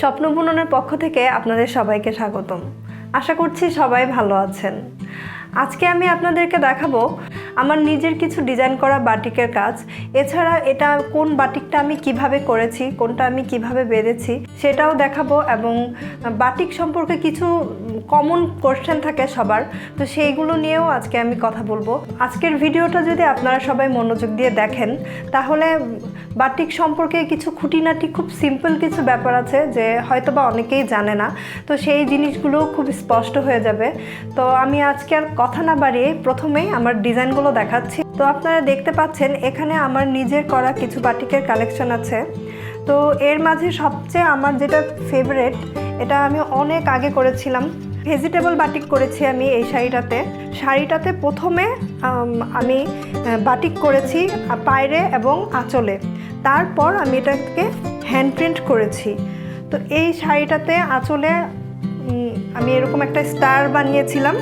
স্বপ্ন বুননের পক্ষ থেকে আপনাদের সবাইকে স্বাগতম। আশা করছি সবাই ভালো আছেন। আজকে আমি আপনাদেরকে দেখাবো আমার নিজের কিছু ডিজাইন করা বাটিকের কাজ। এছাড়া এটা কোন বাটিকটা আমি কীভাবে করেছি, কোনটা আমি কীভাবে বেঁধেছি, সেটাও দেখাবো এবং বাটিক সম্পর্কে কিছু কমন কোশ্চেন থাকে সবার। তো সেইগুলো নিয়েও আজকে আমি কথা বলব। আজকের ভিডিওটা যদি আপনারা সবাই মনোযোগ দিয়ে দেখেন, তাহলে বাটিক সম্পর্কে কিছু খুঁটিনাটি খুব সিম্পল কিছু ব্যাপার আছে যে হয়তোবা অনেকেই জানে না। তো সেই জিনিসগুলো খুব স্পষ্ট হয়ে যাবে। তো আমি আজকে আর কথা না বাড়িয়ে প্রথমেই আমার ডিজাইনগুলো দেখাচ্ছি। তো আপনারা দেখতে পাচ্ছেন, এখানে আমার নিজের করা কিছু বাটিকের কালেকশন আছে। তো এর মাঝে সবচেয়ে আমার যেটা ফেভারেট এটা আমি অনেক আগে করেছিলাম। ভেজিটেবল বাটিক করেছি আমি এই শাড়িটাতে। শাড়িটাতে প্রথমে, আমি বাটিক করেছি পায়রে এবং আঁচলে। তারপর আমি এটাকে হ্যান্ড প্রিন্ট করেছি। তো এই শাড়িটাতে আঁচলে আমি এরকম একটা স্টার বানিয়েছিলাম।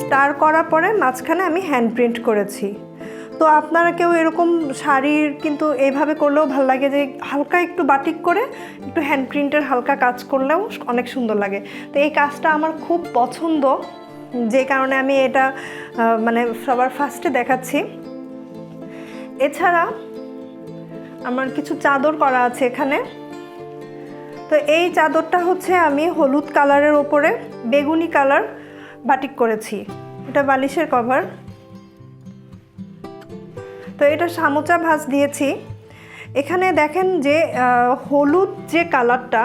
স্টার করার পরে মাঝখানে আমি হ্যান্ড প্রিন্ট করেছি। তো আপনারা কেউ এরকম শাড়ির কিন্তু এইভাবে করলেও ভালো লাগে যে, হালকা একটু বাটিক করে একটু হ্যান্ড প্রিন্টের হালকা কাজ করলেও অনেক সুন্দর লাগে। তো এই কাজটা আমার খুব পছন্দ। যে কারণে আমি এটা মানে সবার ফার্স্টে দেখাচ্ছি। এছাড়া আমার কিছু চাদর করা আছে এখানে। তো এই চাদরটা হচ্ছে আমি হলুদ কালারের ওপরে বেগুনি কালার বাটিক করেছি। এটা বালিশের কভার। তো এটা সামোচা ভাঁজ দিয়েছি। এখানে দেখেন যে হলুদ যে কালারটা,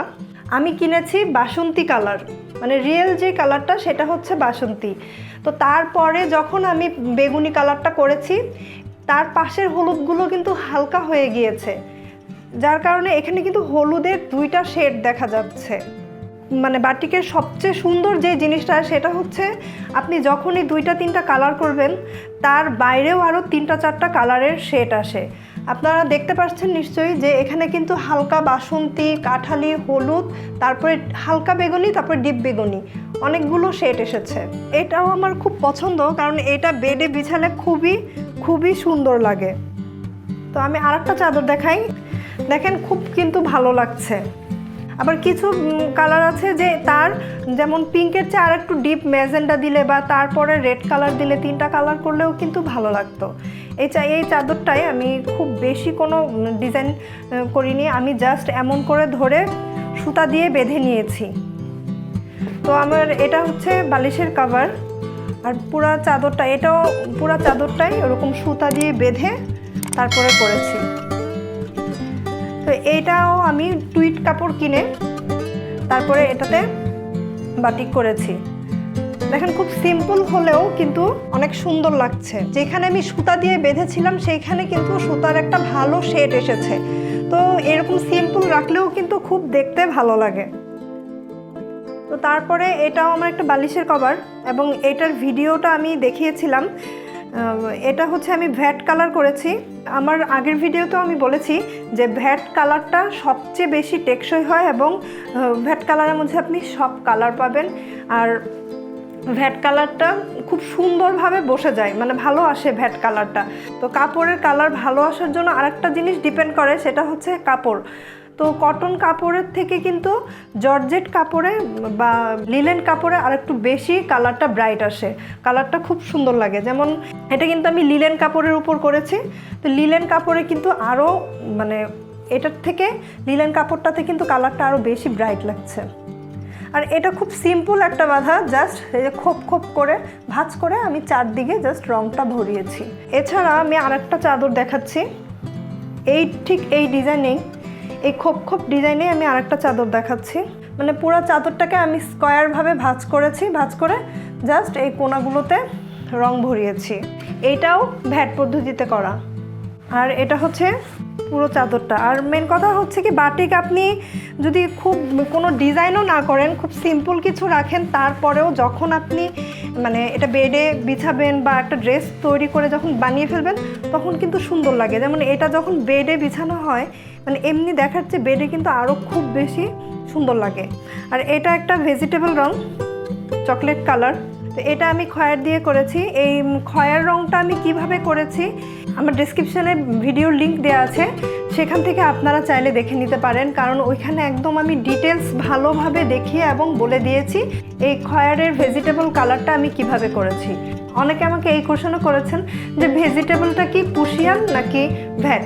আমি কিনেছি বাসন্তী কালার। মানে রিয়েল যে কালারটা, সেটা হচ্ছে বাসন্তী। তো তারপরে যখন আমি বেগুনি কালারটা করেছি তার পাশের হলুদগুলো কিন্তু হালকা হয়ে গিয়েছে, যার কারণে এখানে কিন্তু হলুদের দুইটা শেড দেখা যাচ্ছে। মানে বাটিকের সবচেয়ে সুন্দর যে জিনিসটা, সেটা হচ্ছে আপনি যখনই দুইটা, তিনটা কালার করবেন, তার বাইরেও আরও তিনটা, চারটা কালারের শেড আসে। আপনারা দেখতে পাচ্ছেন নিশ্চয়ই যে এখানে কিন্তু হালকা বাসন্তী, কাঠালি, হলুদ, তারপরে হালকা বেগুনি, তারপরে ডিপ বেগুনি, অনেকগুলো শেড এসেছে। এটাও আমার খুব পছন্দ, কারণ এটা বেডে বিছালে খুবই খুবই সুন্দর লাগে। তো আমি আরেকটা চাদর দেখাই। দেখেন খুব কিন্তু ভালো লাগছে। আবার কিছু কালার আছে যে তার যেমন পিঙ্কের চেয়ে আর একটু ডিপ ম্যাজেন্ডা দিলে বা তারপরে রেড কালার দিলে তিনটা কালার করলেও কিন্তু ভালো লাগতো। এই চা, এই চাদরটাই আমি খুব বেশি কোনো ডিজাইন করিনি। আমি জাস্ট এমন করে ধরে সুতা দিয়ে বেঁধে নিয়েছি। তো আমার এটা হচ্ছে বালিশের কাভার আর পুরা চাদরটা, এটাও পুরা চাদরটাই ওরকম সুতা দিয়ে বেঁধে তারপরে করেছি। তো এইটাও আমি টুইট কাপড় কিনে তারপরে এটাতে বাটিক করেছি। দেখেন খুব সিম্পল হলেও কিন্তু অনেক সুন্দর লাগছে। যেখানে আমি সুতা দিয়ে বেঁধেছিলাম, সেইখানে কিন্তু সুতার একটা ভালো শেড এসেছে। তো এরকম সিম্পল রাখলেও কিন্তু খুব দেখতে ভালো লাগে। তো তারপরে এটাও আমার একটা বালিশের কভার এবং এটার ভিডিওটা আমি দেখিয়েছিলাম। এটা হচ্ছে আমি ভ্যাট কালার করেছি। আমার আগের ভিডিওতেও আমি বলেছি যে ভ্যাট কালারটা সবচেয়ে বেশি টেকসই হয় এবং ভ্যাট কালারের মধ্যে আপনি সব কালার পাবেন। আর ভ্যাট কালারটা খুব সুন্দরভাবে বসে যায় মানে ভালো আসে ভ্যাট কালারটা। তো কাপড়ের কালার ভালো আসার জন্য আরেকটা জিনিস ডিপেন্ড করে, সেটা হচ্ছে কাপড়। তো কটন কাপড়ের থেকে কিন্তু জর্জেট কাপড়ে বা লিলেন কাপড়ে আর একটু বেশি কালারটা ব্রাইট আসে। কালারটা খুব সুন্দর লাগে। যেমন এটা কিন্তু আমি লিলেন কাপড়ের উপর করেছি। তো লিলেন কাপড়ে কিন্তু আরও মানে এটার থেকে লিলেন কাপড়টাতে কিন্তু কালারটা আরও বেশি ব্রাইট লাগছে। আর এটা খুব সিম্পল একটা বাঁধা জাস্ট এই যে খোপ খোপ করে, ভাঁজ করে আমি চারদিকে জাস্ট রংটা ভরিয়েছি। এছাড়া আমি আরেকটা চাদর দেখাচ্ছি। এই ঠিক এই ডিজাইনেই এই খোপ খোপ ডিজাইনে আমি আরেকটা চাদর দেখাচ্ছি। মানে পুরো চাদরটাকে আমি স্কোয়ারভাবে ভাঁজ করেছি, ভাঁজ করে জাস্ট এই কোনাগুলোতে রং ভরিয়েছি। এটাও ভ্যাট পদ্ধতিতে করা। আর এটা হচ্ছে পুরো চাদরটা। আর মেন কথা হচ্ছে কি বাটিক আপনি যদি খুব কোনো ডিজাইনও না করেন, খুব সিম্পল কিছু রাখেন, তারপরেও যখন আপনি মানে এটা বেডে বিছাবেন বা একটা ড্রেস তৈরি করে যখন বানিয়ে ফেলবেন, তখন কিন্তু সুন্দর লাগে। যেমন এটা যখন বেডে বিছানো হয় মানে এমনি দেখার চেয়ে বেডে কিন্তু আরও খুব বেশি সুন্দর লাগে। আর এটা একটা ভেজিটেবল রং চকলেট কালার তো এটা আমি খয়ের দিয়ে করেছি। এই খয়ের রংটা আমি কীভাবে করেছি, আমার ডিসক্রিপশানে ভিডিওর লিঙ্ক দেওয়া আছে। সেখান থেকে আপনারা চাইলে দেখে নিতে পারেন, কারণ ওইখানে একদম আমি ডিটেলস ভালোভাবে দেখিয়ে এবং বলে দিয়েছি এই খয়ারের ভেজিটেবল কালারটা আমি কীভাবে করেছি। অনেকে আমাকে এই কোশ্চেনও করেছেন যে ভেজিটেবলটা কি পুশিয়ান নাকি ভ্যাট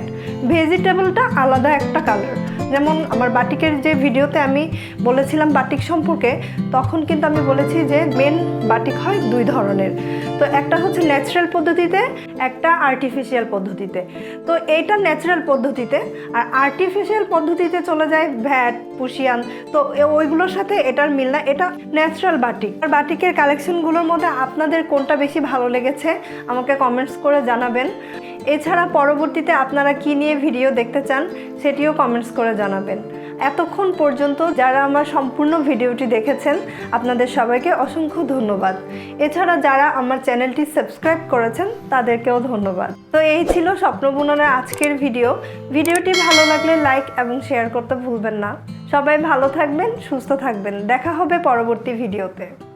ভেজিটেবলটা আলাদা একটা কালার যেমন আমার বাটিকের যে ভিডিওতে আমি বলেছিলাম বাটিক সম্পর্কে, তখন কিন্তু আমি বলেছি যে মেন বাটিক হয় দুই ধরনের। তো একটা হচ্ছে ন্যাচারাল পদ্ধতিতে, একটা আর্টিফিশিয়াল পদ্ধতিতে। তো এইটা ন্যাচারাল পদ্ধতিতে, আর আর্টিফিশিয়াল পদ্ধতিতে চলে যায় ভ্যাট পুশিয়ান তো ওইগুলোর সাথে এটার মিল না, এটা ন্যাচারাল বাটিক। আর বাটিকের কালেকশনগুলোর মধ্যে আপনাদের কোনটা বেশি ভালো লেগেছে, আমাকে কমেন্টস করে জানাবেন। এছাড়া পরবর্তীতে আপনারা কি নিয়ে ভিডিও দেখতে চান সেটিও কমেন্টস করে জানাবেন। এতক্ষণ পর্যন্ত যারা আমার সম্পূর্ণ ভিডিওটি দেখেছেন, আপনাদের সবাইকে অসংখ্য ধন্যবাদ। এছাড়া যারা আমার চ্যানেলটি সাবস্ক্রাইব করেছেন, তাদেরকেও ধন্যবাদ। তো এই ছিল স্বপ্ন বুননের আজকের ভিডিও। ভিডিওটি ভালো লাগলে লাইক এবং শেয়ার করতে ভুলবেন না। সবাই ভালো থাকবেন, সুস্থ থাকবেন। দেখা হবে পরবর্তী ভিডিওতে।